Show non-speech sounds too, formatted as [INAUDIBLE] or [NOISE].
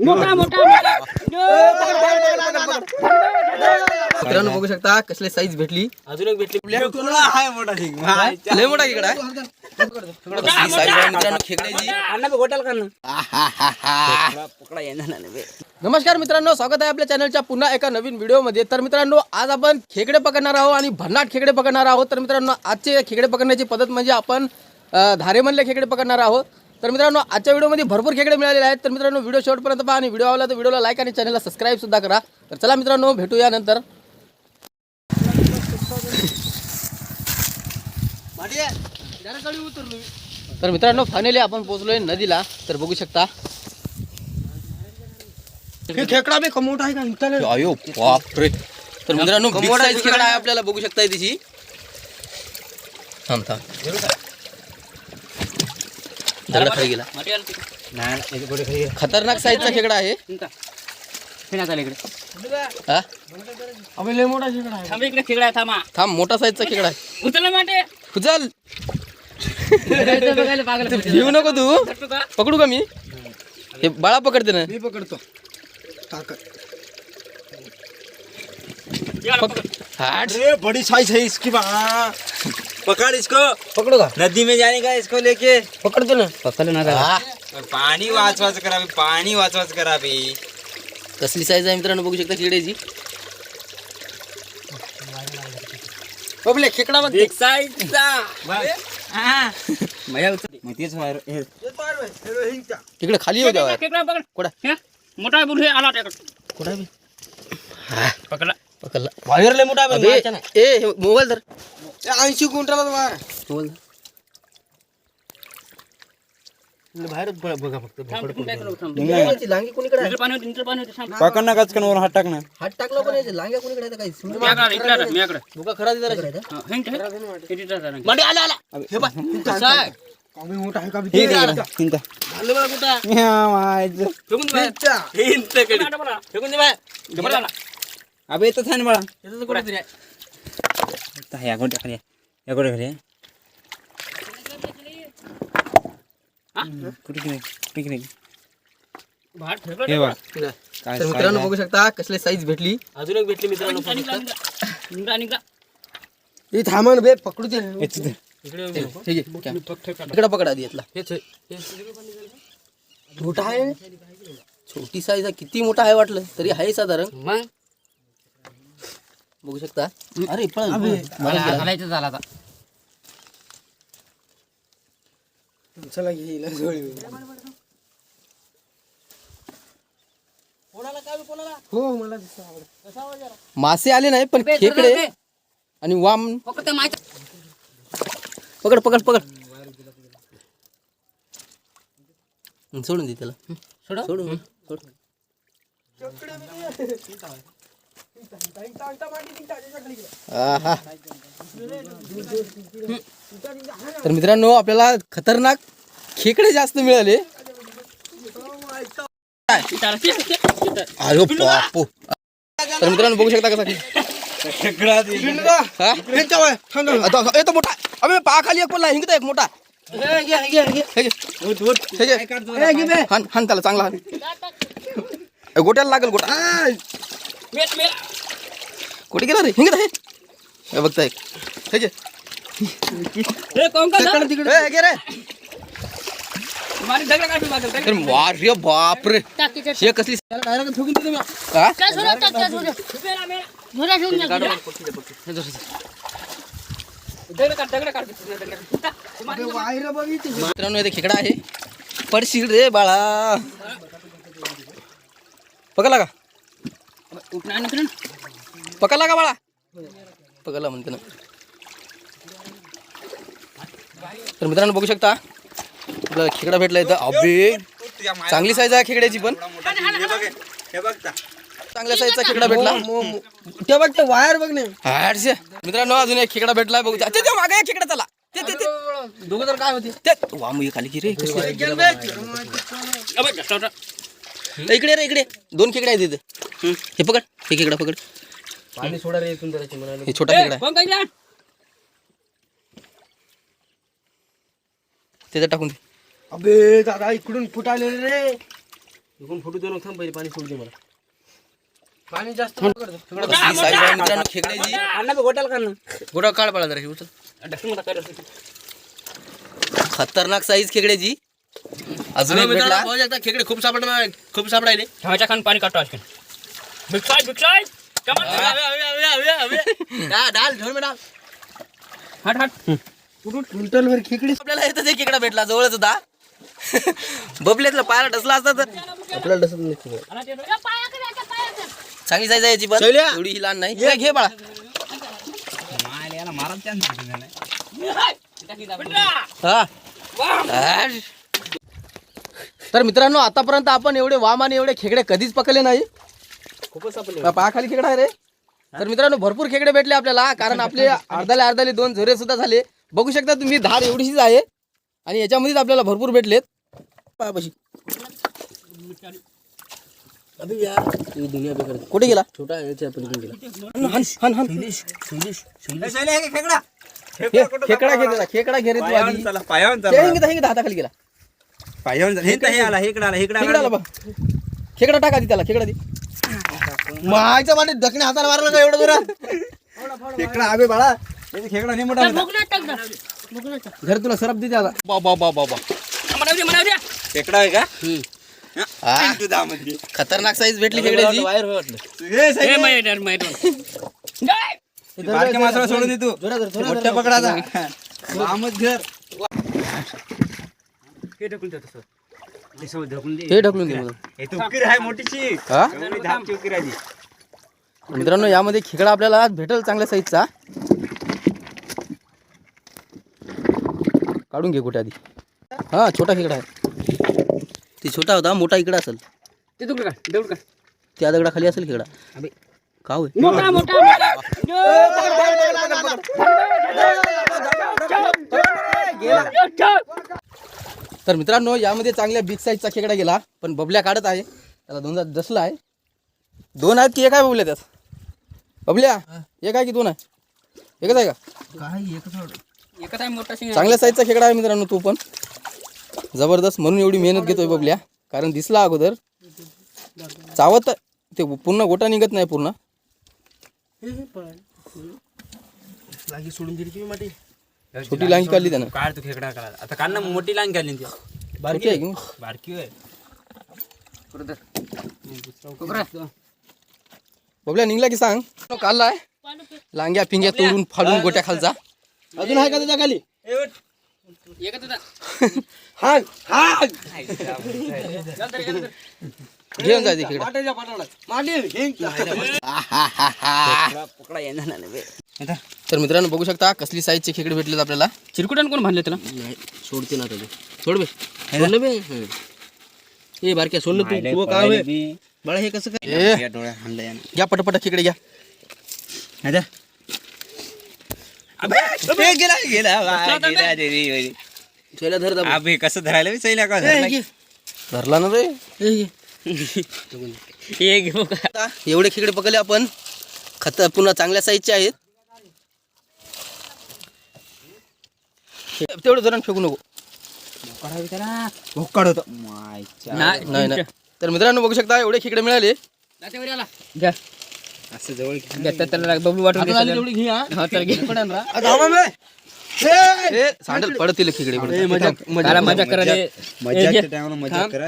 मोठा मोठा मित्रांनो बघू शकता कसले साईज भेटली अजून एक भेटली लय मोठा खेकडा आहे आहे मित्रांनो खेकड्याची पकडा येणार नाही. नमस्कार मित्रांनो स्वागत आहे आपल्या चॅनलच्या पुन्हा एका नवीन व्हिडिओमध्ये तर मित्रांनो आज आपण खेकडे पकडणार आहोत आणि भन्नाट खेकडे पकडणार आहोत तर मित्रांनो आजचे खेकडे पकडण्याची पद्धत म्हणजे आपण धारेमधले खेकडे पकडणार आहोत तर मित्रांनो आजच्या व्हिडिओमध्ये भरपूर खेकडे मिळालेले आहेत. तर मित्रांनो व्हिडिओ शेवटपर्यंत पहा आणि व्हिडिओ आवडला तर व्हिडिओला लाईक आणि चॅनलला सबस्क्राईब सुद्धा करा. तर चला मित्रांनो भेटूया नंतर तर मित्रांनो फायनली आपण पोहोचलोय नदीला. तर बघू शकता. खेकडा बी कमवत आहे का? अयो बापरे. तर मित्रांनो बिग साईज खेकडा आहे आपल्याला बघू शकता तिची खाली गेला. खतरनाक साईजचा खेकडा आहे. थांब मोठा साईजचा खेकडा आहे. उचल. [LAUGHS] घेऊ नको तू? पकडू का? मी? हे बाळा पकडते ना. मी पकडतो. पकड. अरे बड़ी साइज है इसकी बा पकड़ इसको पकडू का नदी में जाने का इसको लेके पकडतो ना पकडलं ना त्याला. हा. पानी वाच वाच करा बे, पाणी वाच वाच करा बे कसली साईज आहे मित्रांनो बघू शकता खेकड्याची बबले खेकडा बघ. हा. मजा उचल. मग तेच बाहेर हे, तिकडे खाली येऊ द्यावा खेकडा पकड कुठं? हे, मोठा बुल हे आला त्याकडे कुठं बे? पकडला बाहेर लय मोठा अबे, ए हे मोबाईल धर ऐंशी क्विंटल बाहेर मोबाईल धर. बाहेरच बघा फक्त थांब, तिकडून काय करू, थांब. मोबाईलची लांगी कोणीकडे आहे? इकडे पाणी होते, इकडे पाणी होते, थांब. पकड़ ना गचकन वर हात टाक ना हात टाकला पण याचे लांग्या कोणीकडे आहेत काही समजून मी आकडे, इकडे आला, मी आकडे. बुका खरा दिला रे. हा, हे इकडे, हे इकडे आला. मांडी आला आला हे बघ कसा आहे आहे? ठीक आहे चिंता आलं बघा कुठं फेकून दे बाहेर. हे इकडे कडे. आटा बघा. फेकून दे बाहेर. डबल आला. अबे इथं थांब बाळा याचं तर कुठं तरी आहे. इथं या गोट्या खाली या गोट्या खाली कुठे गेले कुठे गेले बाहेर फेकलं हे बघ ठीक आहे. काय तर size मित्रांनो आहे. बघू शकता कसले साईज भेटली। अजून एक भेटली मित्रांनो निघा, निघा, निघा. निघा, निघा. हे थांबन बे पकडू दे. हेच इथं. ठीक आहे इकडे पकडा आधी यातला मोठा आहे. छोटी साईज आहे किती मोठा आहे वाटलं? तरी आहे साधारण. मग? बघू शकता. अरे पण मला हालायचं झाला आता. चला घेईल जोडी हो मला. मासे आले नाही पण खेकडे आणि वाम. पकड पकड पकड. हं, सोडून दे त्याला. सोडा? सोडून सोड. तर मित्रांनो आपल्याला खतरनाक खेकडे जास्त मिळाले. अरे बापू. तर मित्रांनो बघू शकता कसा मोठा. अबे पा खाली एक पडला हिंगता एक मोठा. हे. हे हाण त्याला चांगला गोट्याला लागल गोटा. कुठे गेला रे? हिंगत बघता एक घे. तिकडे तिकडे. ए, घे रे. अरे वा रे बाप रे हे कसली डायरेक्ट ठोकून देतो मी. हा? वायर बघितली मित्रांनो इथे खेकडा आहे. पडशील रे बाळा. पकडला का पकडला का बाळा? पकडला म्हणते ना. तर मित्रांनो बघू शकता आपल्याला खेकडा भेटला इथं. अबे चांगली साईज आहे खेकड्याची पण. हे बघ हे बघ ता. चांगल्या साईजचा खेकडा भेटला. ते बघ ते वायर बघ नाही. मित्रांनो अजून एक खेकडा भेटला बघू ते ते मागे एक खेकडा त्याला ते ते ते दोघं तर काय होते? ते वामू खाली की रे. इकडे रे इकडे दोन खेकडे आहेत इथे. हे पकड हे खेकडा पकड. पाणी सोडा रे इथून जराची म्हणाले हे छोटा खेकडा आहे. त्याच्यात टाकून दे. अबे दादा इकडून फुटाले रे. इकडून फोटो देऊन थांब पहिले पाणी सोडू दे मला. पाणी जास्त साईज आहे मित्रांनो खेकड्याची अण्णा बी गोट्याला काढ ना. गोटा काढ पडा जरा हे उचल. खतरनाक साईज खेकड्याची. अजून एक भेटला. खेकडे खूप सापडणार खूप सापडायले. ठेवायच्या खान पाणी काढतो आणखी भिक्षाय भिक्षाय कमान डाल घेऊन डाल हट हट। क्विंटलवर खेकडे. आपल्याला येतच एक खेकडा भेटला जवळच होता. बबल्यातला पायाला डसला असता तर. आपल्याला डसत नाही. चांगली साईज याची पण. एवढी ही लहान नाही. घे घे बाळा. हा. आश. तर मित्रांनो आतापर्यंत आपण एवढे वाम आणि एवढे खेकडे कधीच पकडले नाही. खूपच सापडले पा- पायाखाली खेकडा आहे रे. तर मित्रांनो भरपूर खेकडे भेटले आपल्याला कारण आपले [LAUGHS] अर्धाले अर्धाले दोन झरे सुद्धा झाले. बघू शकता तुम्ही धार एवढीशीच आहे. आणि याच्यामध्येच आपल्याला भरपूर भेटलेत. पायापाशी ही. कुठे गेला? छोटा गेला. खेकडा. हे, खेकडा घे त्याला, खेकडा घे रे तू आधी. चला पायावर हे हे हाताखाली गेला. पायावर हे हे खेकडा आला बघ. खेकडा टाका ती त्याला खेकडा दी. मायच्या वाटे दक्षिण हाताला मारलं का एवढं जोरात. खेकडा आबे बाळा खेकडा नाही मोठा घर तुला सरप देते आता. बाबा बाबा बाबा दे दे खेकडा आहे का? हा, खतरनाक साईज भेटली खेकड्याची. हे बारक्या माणसाला सोडून दे तू. मोठ्या पकडाचा. लांबच घर हे ढकलून ते ढकलून दे हे मला हे हा. मित्रांनो यामध्ये खेकडा आपल्याला आज भेटेल चांगल्या साईजचा काढून घे कुठे आधी हा छोटा खेकडा आहे ती छोटा होता मोठा इकडे असेल ते देऊड का त्या दगडाखाली असेल खेकडा का होय मोठा मोठा तर मित्रांनो यामध्ये चांगल्या बिग साईजचा खेकडा गेला पण बबल्या काढत आहे. त्याला दोनदा दसला आहे. दोन आहेत की एक आहे बबल्या त्यात? बबल्या एक आहे की दोन आहे? एकच आहे का? एकच आहे. मोठा चांगल्या साईजचा खेकडा आहे मित्रांनो तू पण. जबरदस्त म्हणून एवढी मेहनत घेतोय बबल्या. कारण दिसला अगोदर. चावत ते पूर्ण गोटा निघत नाही पूर्ण. लागी सोडून दिली की माटी. छोटी लांगी काढली त्यानं. काढ तू खेकडा काढ आता काढ ना मोठी लाईन काढली ती. बारकी आहे की? बारकी आहे बबल्या निघला की सांग. काढलाय. लांग्या पिंग्या तोडून फाडून गोट्या खालचा. अजून आहे का त्याच्याखाली? हाग हाग घेऊन पाटाला माटे पकडा येणार नाही बे. तर मित्रांनो बघू शकता कसली साईजचे खेकडे भेटलेत आपल्याला. चिरकुटाने कोण बांधले नाही सोडते ना आता ते. सोड बे. सोडलं बे. हं. ए बारक्या सोडलं तू. तू काय? बाळा हे कसं काय? ए. या डोळ्या हाणलं यानं. घ्या पटापट खेकडे घ्या. गेला गेला बा, गेला रे रे रे. सोयला धर दाबा. कसं धरायला बी सैला का धरला? की? धरला ना रे. हे घेऊ का आता एवढे खेकडे पकडले आपण. खत पुन्हा चांगल्या साईजचे आहेत. तेवढं जण फेकू नको. भोकाड होतं. मायच्या नाही नाही तर मित्रांनो बघू शकता एवढे खेकडे मिळाले. घ्या. असं जवळ त्याला बबलू वाटून सांडल पडतील खेकडे ए, मजा करा मजा करा.